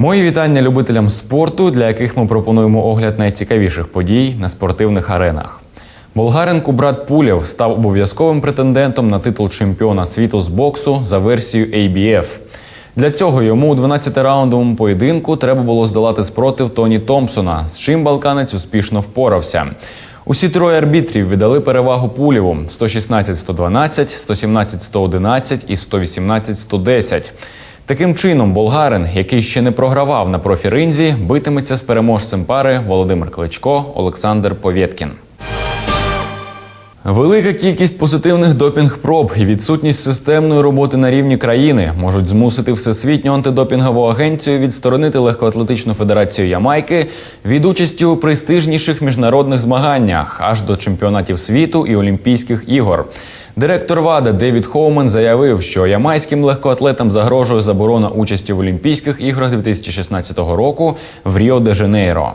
Мої вітання любителям спорту, для яких ми пропонуємо огляд найцікавіших подій на спортивних аренах. Болгарин Кубрат Пулєв став обов'язковим претендентом на титул чемпіона світу з боксу за версією ABF. Для цього йому у 12-раундовому поєдинку треба було здолати спротив Тоні Томпсона, з чим балканець успішно впорався. Усі троє арбітрів віддали перевагу Пулєву 116-112, 117-111 і 118-110. Таким чином, болгарин, який ще не програвав на профі-ринзі, битиметься з переможцем пари Володимир Кличко, Олександр Повєткін. Велика кількість позитивних допінг-проб і відсутність системної роботи на рівні країни можуть змусити Всесвітню антидопінгову агенцію відсторонити легкоатлетичну федерацію Ямайки від участі у престижніших міжнародних змаганнях аж до чемпіонатів світу і Олімпійських ігор. Директор ВАДА Девід Хоумен заявив, що ямайським легкоатлетам загрожує заборона участі в Олімпійських іграх 2016 року в Ріо де Жанейро.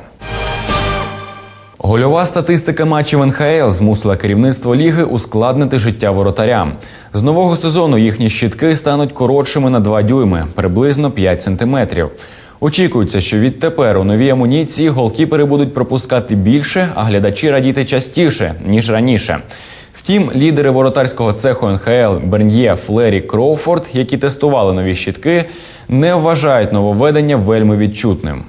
Гольова статистика матчів НХЛ змусила керівництво ліги ускладнити життя воротарям. З нового сезону їхні щітки стануть коротшими на 2 дюйми, приблизно 5 сантиметрів. Очікується, що відтепер у новій амуніції голкіпери будуть пропускати більше, а глядачі радіти частіше ніж раніше. Втім, лідери воротарського цеху НХЛ Берньє, Флері, Кроуфорд, які тестували нові щітки, не вважають нововведення вельми відчутним.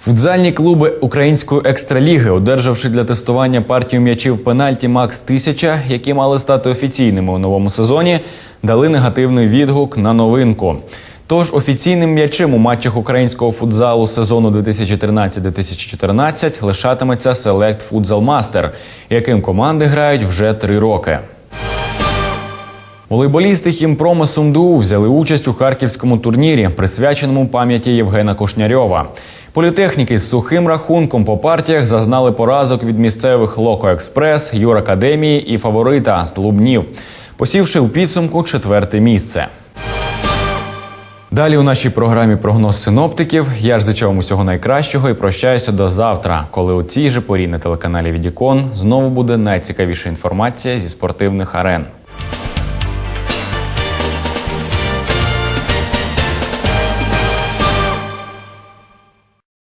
Футзальні клуби української екстраліги, одержавши для тестування партію м'ячів пенальті Макс 1000, які мали стати офіційними у новому сезоні, дали негативний відгук на новинку. Тож офіційним м'ячем у матчах українського футзалу сезону 2013-2014 лишатиметься Select Futsal Master, яким команди грають вже три роки. Волейболісти Хімпрома Сумду взяли участь у харківському турнірі, присвяченому пам'яті Євгена Кушнярьова. Політехніки з сухим рахунком по партіях зазнали поразок від місцевих Локо Експрес, Юракадемії і фаворита з Лубнів, посівши у підсумку четверте місце. Далі у нашій програмі прогноз синоптиків. Я ж зичав усього найкращого і прощаюся до завтра, коли у цій же порі на телеканалі Відікон знову буде найцікавіша інформація зі спортивних арен.